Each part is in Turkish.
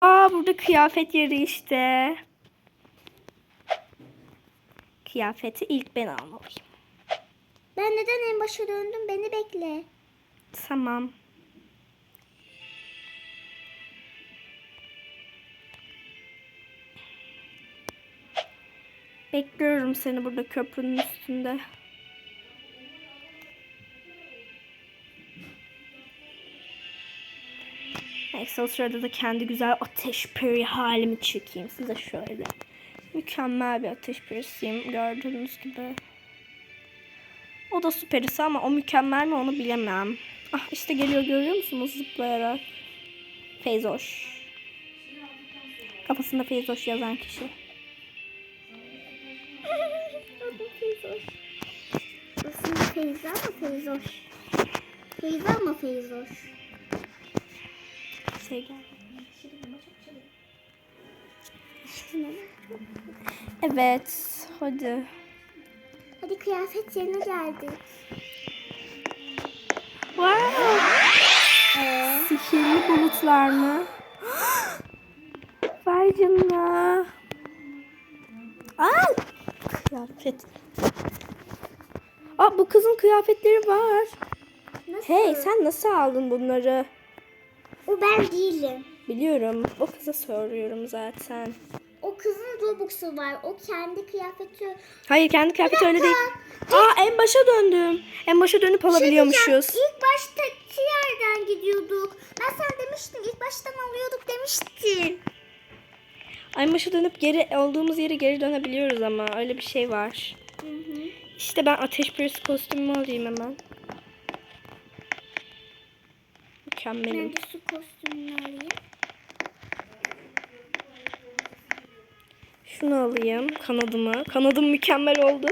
Aa burada kıyafet yeri işte. Kıyafeti ilk ben almalıyım. Ben neden en başa döndüm? Beni bekle. Tamam. Bekliyorum seni burada köprünün üstünde. Neyse o sırada da kendi güzel ateş peri halimi çekeyim size şöyle. Mükemmel bir ateş perisiyim gördüğünüz gibi. O da süperisi ama o mükemmel mi onu bilemem. Ah işte geliyor görüyor musunuz zıplayarak. Feyzoş. Kafasında Feyzoş yazan kişi. Feyzoş. Aslında Feyza mı Feyzoş? Feyza mı Feyzoş? Şey geldi. Evet hadi. Hadi kıyafet yerine geldik. Wow. Ee, Sihirli bulutlar mı? Vay canına. Aa, kıyafet. Aa bu kızın kıyafetleri var. nasıl? Hey sen nasıl aldın bunları? O ben değilim. Biliyorum. O kıza soruyorum zaten. O kızın Robux'u var. O kendi kıyafeti. Hayır kendi kıyafeti öyle değil. Aa en başa döndüm. En başa dönüp alabiliyormuşuz. İlk baştaki yerden gidiyorduk. Ben sen demiştin ilk baştan alıyorduk demiştin. En başa dönüp geri olduğumuz yere geri dönebiliyoruz ama öyle bir şey var. Hı hı. İşte ben ateş pürüzü kostümümü alayım hemen. Mükemmelim. Ben de su kostümünü alayım. Şunu alayım. Kanadımı. Kanadım mükemmel oldu.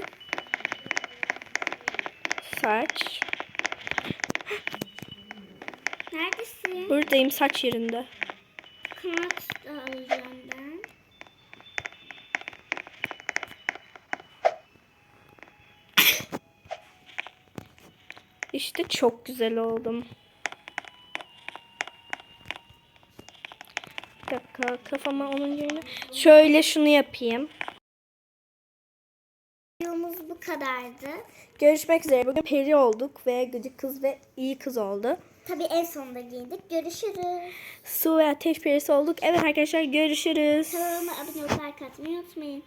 Saç. Neredesin? Buradayım saç yerinde. Kanat da alacağım ben. İşte çok güzel oldum. Kafama onun yerine. Şöyle şunu yapayım. Videomuz bu kadardı. Görüşmek üzere. Bugün peri olduk ve gıcık kız ve iyi kız oldu. Tabii en sonunda giydik. Görüşürüz. Su ve ateş perisi olduk. Evet arkadaşlar görüşürüz. Kanalıma abone olup like atmayı unutmayın.